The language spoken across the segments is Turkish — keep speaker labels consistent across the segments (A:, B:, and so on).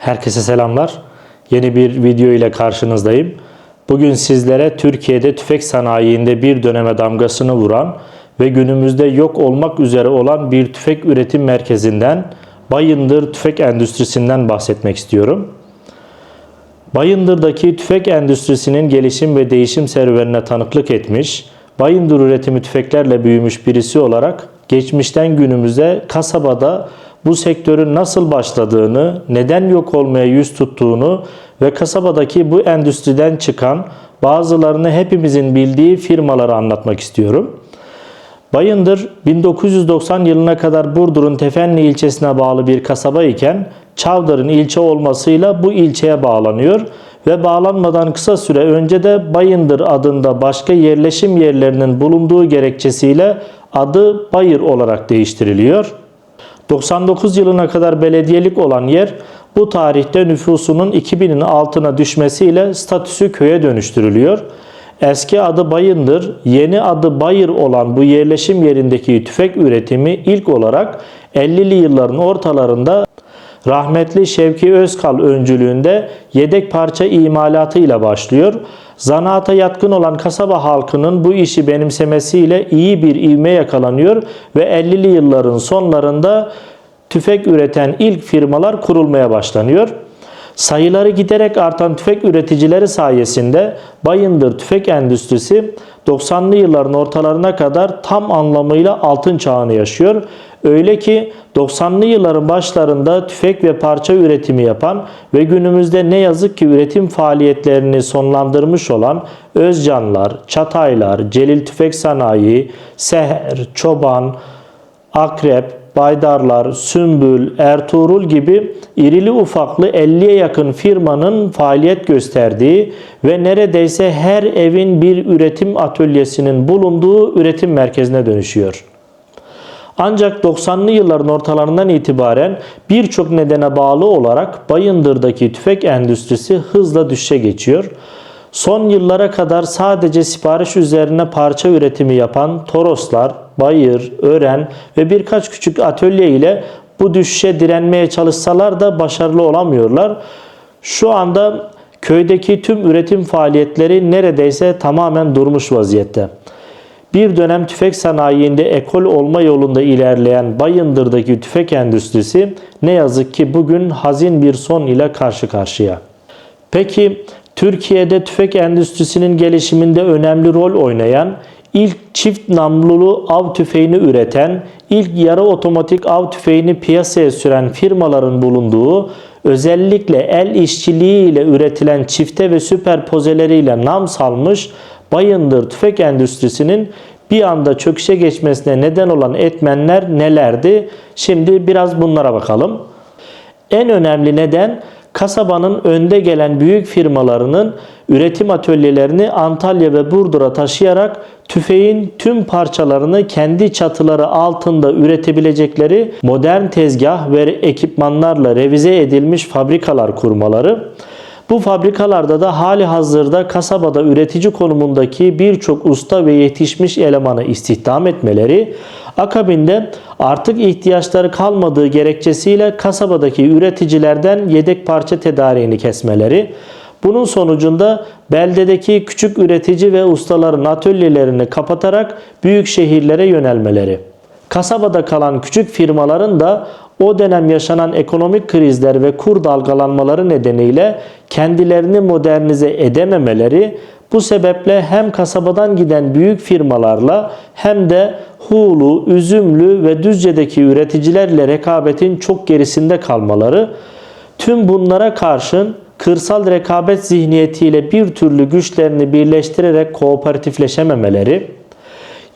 A: Herkese selamlar. Yeni bir video ile karşınızdayım. Bugün sizlere Türkiye'de tüfek sanayiinde bir döneme damgasını vuran ve günümüzde yok olmak üzere olan bir tüfek üretim merkezinden Bayındır Tüfek Endüstrisi'nden bahsetmek istiyorum. Bayındır'daki tüfek endüstrisinin gelişim ve değişim serüvenine tanıklık etmiş, Bayındır üretimi tüfeklerle büyümüş birisi olarak geçmişten günümüze kasabada bu sektörün nasıl başladığını, neden yok olmaya yüz tuttuğunu ve kasabadaki bu endüstriden çıkan bazılarını hepimizin bildiği firmaları anlatmak istiyorum. Bayındır 1990 yılına kadar Burdur'un Tefenli ilçesine bağlı bir kasaba iken Çavdar'ın ilçe olmasıyla bu ilçeye bağlanıyor ve bağlanmadan kısa süre önce de Bayındır adında başka yerleşim yerlerinin bulunduğu gerekçesiyle adı Bayır olarak değiştiriliyor. 99 yılına kadar belediyelik olan yer bu tarihte nüfusunun 2000'in altına düşmesiyle statüsü köye dönüştürülüyor. Eski adı Bayındır, yeni adı Bayır olan bu yerleşim yerindeki tüfek üretimi ilk olarak 50'li yılların ortalarında rahmetli Şevki Özkal öncülüğünde yedek parça imalatıyla başlıyor. Zanaata yatkın olan kasaba halkının bu işi benimsemesiyle iyi bir ivme yakalanıyor ve 50'li yılların sonlarında tüfek üreten ilk firmalar kurulmaya başlanıyor. Sayıları giderek artan tüfek üreticileri sayesinde Bayındır tüfek endüstrisi 90'lı yılların ortalarına kadar tam anlamıyla altın çağını yaşıyor. Öyle ki 90'lı yılların başlarında tüfek ve parça üretimi yapan ve günümüzde ne yazık ki üretim faaliyetlerini sonlandırmış olan Özcanlar, Çataylar, Celil Tüfek Sanayi, Seher, Çoban, Akrep, Baydarlar, Sümbül, Ertuğrul gibi irili ufaklı 50'ye yakın firmanın faaliyet gösterdiği ve neredeyse her evin bir üretim atölyesinin bulunduğu üretim merkezine dönüşüyor. Ancak 90'lı yılların ortalarından itibaren birçok nedene bağlı olarak Bayındır'daki tüfek endüstrisi hızla düşüşe geçiyor. Son yıllara kadar sadece sipariş üzerine parça üretimi yapan Toroslar, Bayır, Ören ve birkaç küçük atölye ile bu düşüşe direnmeye çalışsalar da başarılı olamıyorlar. Şu anda köydeki tüm üretim faaliyetleri neredeyse tamamen durmuş vaziyette. Bir dönem tüfek sanayinde ekol olma yolunda ilerleyen Bayındır'daki tüfek endüstrisi ne yazık ki bugün hazin bir son ile karşı karşıya. Peki Türkiye'de tüfek endüstrisinin gelişiminde önemli rol oynayan, ilk çift namlulu av tüfeğini üreten, ilk yarı otomatik av tüfeğini piyasaya süren firmaların bulunduğu, özellikle el işçiliği ile üretilen çifte ve süperpozeleriyle nam salmış Bayındır tüfek endüstrisinin bir anda çöküşe geçmesine neden olan etmenler nelerdi? Şimdi biraz bunlara bakalım. En önemli neden kasabanın önde gelen büyük firmalarının üretim atölyelerini Antalya ve Burdur'a taşıyarak tüfeğin tüm parçalarını kendi çatıları altında üretebilecekleri modern tezgah ve ekipmanlarla revize edilmiş fabrikalar kurmaları. Bu fabrikalarda da hali hazırda kasabada üretici konumundaki birçok usta ve yetişmiş elemanı istihdam etmeleri, akabinde artık ihtiyaçları kalmadığı gerekçesiyle kasabadaki üreticilerden yedek parça tedariğini kesmeleri, bunun sonucunda beldedeki küçük üretici ve ustaların atölyelerini kapatarak büyük şehirlere yönelmeleri. Kasabada kalan küçük firmaların da o dönem yaşanan ekonomik krizler ve kur dalgalanmaları nedeniyle kendilerini modernize edememeleri bu sebeple hem kasabadan giden büyük firmalarla hem de Hulu, Üzümlü ve Düzce'deki üreticilerle rekabetin çok gerisinde kalmaları, tüm bunlara karşın kırsal rekabet zihniyetiyle bir türlü güçlerini birleştirerek kooperatifleşememeleri,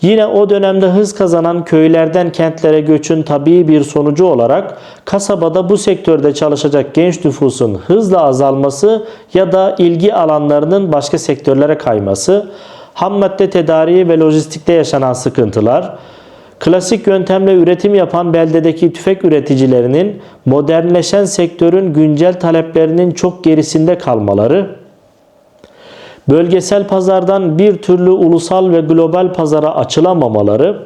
A: Yine o dönemde hız kazanan köylerden kentlere göçün tabii bir sonucu olarak kasabada bu sektörde çalışacak genç nüfusun hızla azalması ya da ilgi alanlarının başka sektörlere kayması, ham madde tedariği ve lojistikte yaşanan sıkıntılar, klasik yöntemle üretim yapan beldedeki tüfek üreticilerinin modernleşen sektörün güncel taleplerinin çok gerisinde kalmaları, bölgesel pazardan bir türlü ulusal ve global pazara açılamamaları,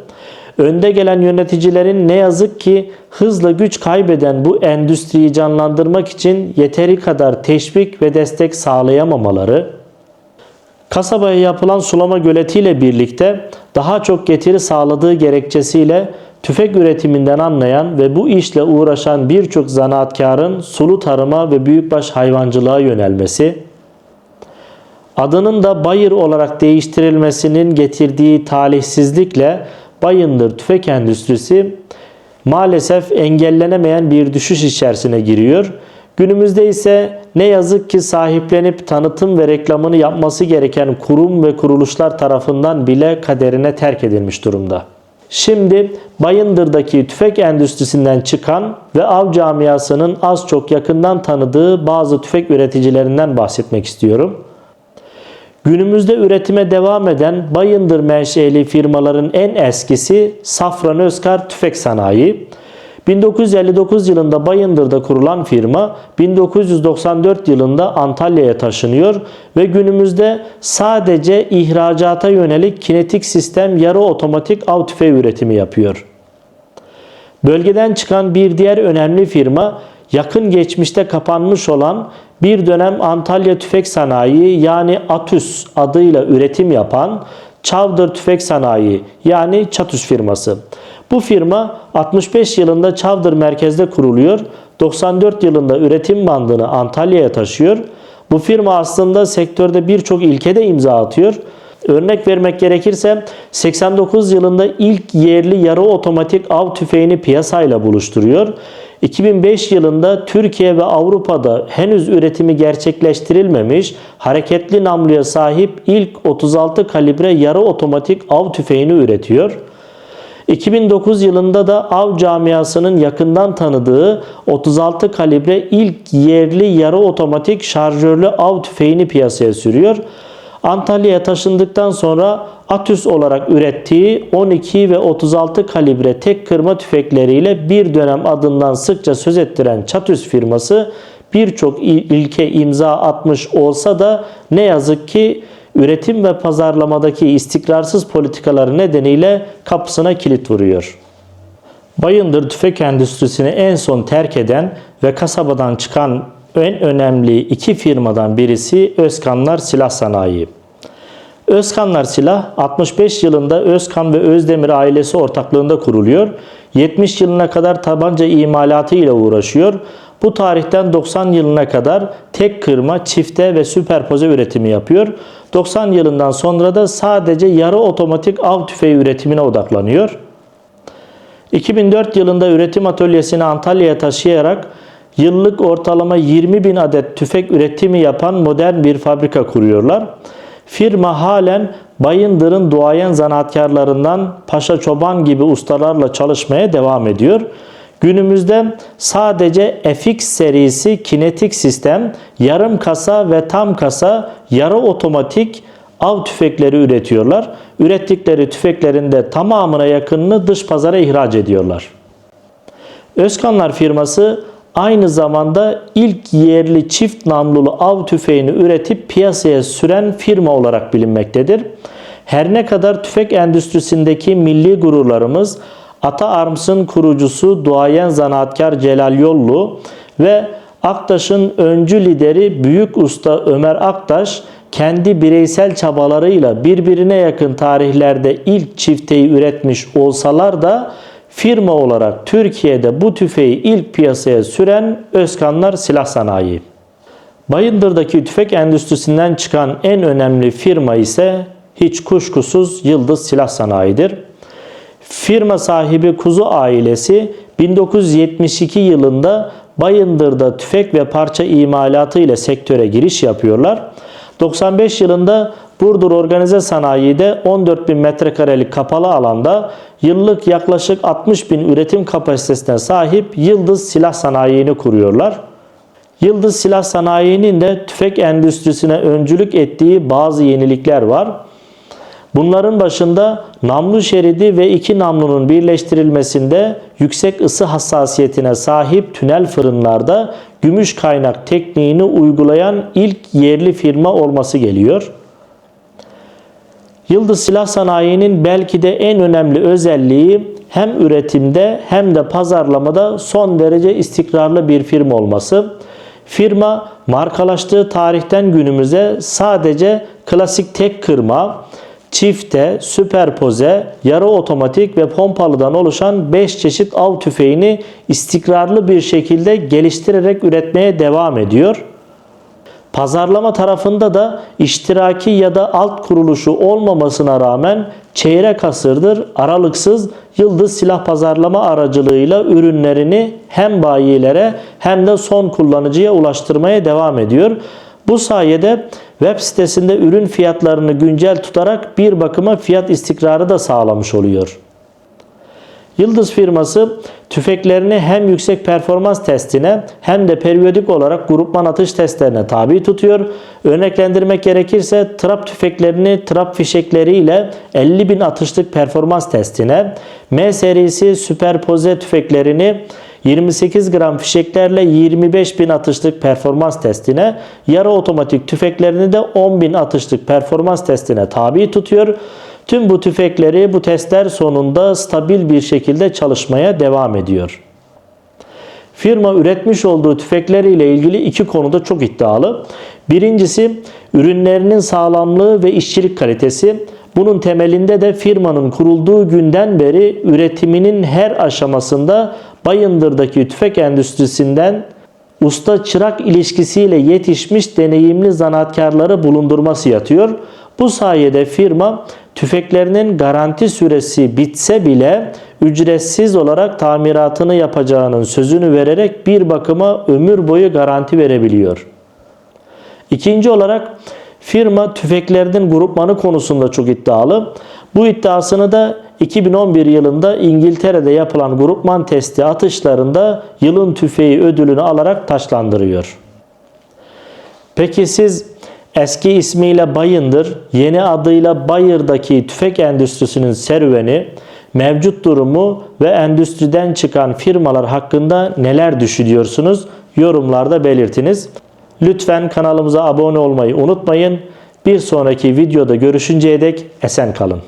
A: önde gelen yöneticilerin ne yazık ki hızla güç kaybeden bu endüstriyi canlandırmak için yeteri kadar teşvik ve destek sağlayamamaları, kasabaya yapılan sulama göletiyle birlikte daha çok getiri sağladığı gerekçesiyle tüfek üretiminden anlayan ve bu işle uğraşan birçok zanaatkarın sulu tarıma ve büyükbaş hayvancılığa yönelmesi, adının da Bayır olarak değiştirilmesinin getirdiği talihsizlikle Bayındır tüfek endüstrisi maalesef engellenemeyen bir düşüş içerisine giriyor. Günümüzde ise ne yazık ki sahiplenip tanıtım ve reklamını yapması gereken kurum ve kuruluşlar tarafından bile kaderine terk edilmiş durumda. Şimdi Bayındır'daki tüfek endüstrisinden çıkan ve av camiasının az çok yakından tanıdığı bazı tüfek üreticilerinden bahsetmek istiyorum. Günümüzde üretime devam eden Bayındır menşeli firmaların en eskisi Safran Özkar Tüfek Sanayi. 1959 yılında Bayındır'da kurulan firma 1994 yılında Antalya'ya taşınıyor ve günümüzde sadece ihracata yönelik kinetik sistem yarı otomatik av tüfeği üretimi yapıyor. Bölgeden çıkan bir diğer önemli firma yakın geçmişte kapanmış olan bir dönem Antalya Tüfek Sanayi yani ATÜS adıyla üretim yapan Çavdır Tüfek Sanayi yani Çatüs firması. Bu firma 65 yılında Çavdır merkezde kuruluyor. 94 yılında üretim bandını Antalya'ya taşıyor. Bu firma aslında sektörde birçok ilkede imza atıyor. Örnek vermek gerekirse 89 yılında ilk yerli yarı otomatik av tüfeğini piyasayla buluşturuyor. 2005 yılında Türkiye ve Avrupa'da henüz üretimi gerçekleştirilmemiş hareketli namluya sahip ilk 36 kalibre yarı otomatik av tüfeğini üretiyor. 2009 yılında da av camiasının yakından tanıdığı 36 kalibre ilk yerli yarı otomatik şarjörlü av tüfeğini piyasaya sürüyor. Antalya'ya taşındıktan sonra Atüs olarak ürettiği 12 ve 36 kalibre tek kırma tüfekleriyle bir dönem adından sıkça söz ettiren Çatüs firması birçok ilke imza atmış olsa da ne yazık ki üretim ve pazarlamadaki istikrarsız politikaları nedeniyle kapısına kilit vuruyor. Bayındır tüfek endüstrisini en son terk eden ve kasabadan çıkan en önemli iki firmadan birisi Özkanlar Silah Sanayi. Özkanlar Silah 65 yılında Özkan ve Özdemir ailesi ortaklığında kuruluyor. 70 yılına kadar tabanca imalatı ile uğraşıyor. Bu tarihten 90 yılına kadar tek kırma, çifte ve süperpoze üretimi yapıyor. 90 yılından sonra da sadece yarı otomatik av tüfeği üretimine odaklanıyor. 2004 yılında üretim atölyesini Antalya'ya taşıyarak yıllık ortalama 20 bin adet tüfek üretimi yapan modern bir fabrika kuruyorlar. Firma halen Bayındır'ın duayen zanaatkarlarından Paşa Çoban gibi ustalarla çalışmaya devam ediyor. Günümüzde sadece FX serisi kinetik sistem, yarım kasa ve tam kasa yarı otomatik av tüfekleri üretiyorlar. Ürettikleri tüfeklerin de tamamına yakınını dış pazara ihraç ediyorlar. Özkanlar firması aynı zamanda ilk yerli çift namlulu av tüfeğini üretip piyasaya süren firma olarak bilinmektedir. Her ne kadar tüfek endüstrisindeki milli gururlarımız Ata Arms'ın kurucusu duayen zanaatkar Celal Yollu ve Aktaş'ın öncü lideri Büyük Usta Ömer Aktaş kendi bireysel çabalarıyla birbirine yakın tarihlerde ilk çifteyi üretmiş olsalar da firma olarak Türkiye'de bu tüfeği ilk piyasaya süren Özkanlar Silah Sanayi. Bayındır'daki tüfek endüstrisinden çıkan en önemli firma ise hiç kuşkusuz Yıldız Silah Sanayi'dir. Firma sahibi Kuzu ailesi 1972 yılında Bayındır'da tüfek ve parça imalatı ile sektöre giriş yapıyorlar. 95 yılında Burdur Organize Sanayi'de 14 bin metrekarelik kapalı alanda yıllık yaklaşık 60 bin üretim kapasitesine sahip Yıldız Silah Sanayi'ni kuruyorlar. Yıldız Silah Sanayi'nin de tüfek endüstrisine öncülük ettiği bazı yenilikler var. Bunların başında namlu şeridi ve iki namlunun birleştirilmesinde yüksek ısı hassasiyetine sahip tünel fırınlarda gümüş kaynak tekniğini uygulayan ilk yerli firma olması geliyor. Yıldız Silah Sanayi'nin belki de en önemli özelliği hem üretimde hem de pazarlamada son derece istikrarlı bir firma olması. Firma markalaştığı tarihten günümüze sadece klasik tek kırma, çifte, süperpoze, yarı otomatik ve pompalıdan oluşan 5 çeşit av tüfeğini istikrarlı bir şekilde geliştirerek üretmeye devam ediyor. Pazarlama tarafında da iştiraki ya da alt kuruluşu olmamasına rağmen çeyrek asırdır aralıksız Yıldız Silah Pazarlama aracılığıyla ürünlerini hem bayilere hem de son kullanıcıya ulaştırmaya devam ediyor. Bu sayede web sitesinde ürün fiyatlarını güncel tutarak bir bakıma fiyat istikrarı da sağlamış oluyor. Yıldız firması tüfeklerini hem yüksek performans testine hem de periyodik olarak grupman atış testlerine tabi tutuyor. Örneklendirmek gerekirse trap tüfeklerini trap fişekleriyle 50 bin atışlık performans testine, M serisi süperpoze tüfeklerini 28 gram fişeklerle 25 bin atışlık performans testine, yarı otomatik tüfeklerini de 10 bin atışlık performans testine tabi tutuyor. Tüm bu tüfekleri bu testler sonunda stabil bir şekilde çalışmaya devam ediyor. Firma üretmiş olduğu tüfekler ile ilgili iki konuda çok iddialı. Birincisi ürünlerinin sağlamlığı ve işçilik kalitesi. Bunun temelinde de firmanın kurulduğu günden beri üretiminin her aşamasında Bayındır'daki tüfek endüstrisinden usta çırak ilişkisiyle yetişmiş deneyimli zanaatkarları bulundurması yatıyor. Bu sayede firma tüfeklerinin garanti süresi bitse bile ücretsiz olarak tamiratını yapacağının sözünü vererek bir bakıma ömür boyu garanti verebiliyor. İkinci olarak firma tüfeklerinin grupmanı konusunda çok iddialı. Bu iddiasını da 2011 yılında İngiltere'de yapılan grupman testi atışlarında yılın tüfeği ödülünü alarak taşlandırıyor. Peki siz eski ismiyle Bayındır, yeni adıyla Bayır'daki tüfek endüstrisinin serüveni, mevcut durumu ve endüstriden çıkan firmalar hakkında neler düşünüyorsunuz? Yorumlarda belirtiniz. Lütfen kanalımıza abone olmayı unutmayın. Bir sonraki videoda görüşünceye dek esen kalın.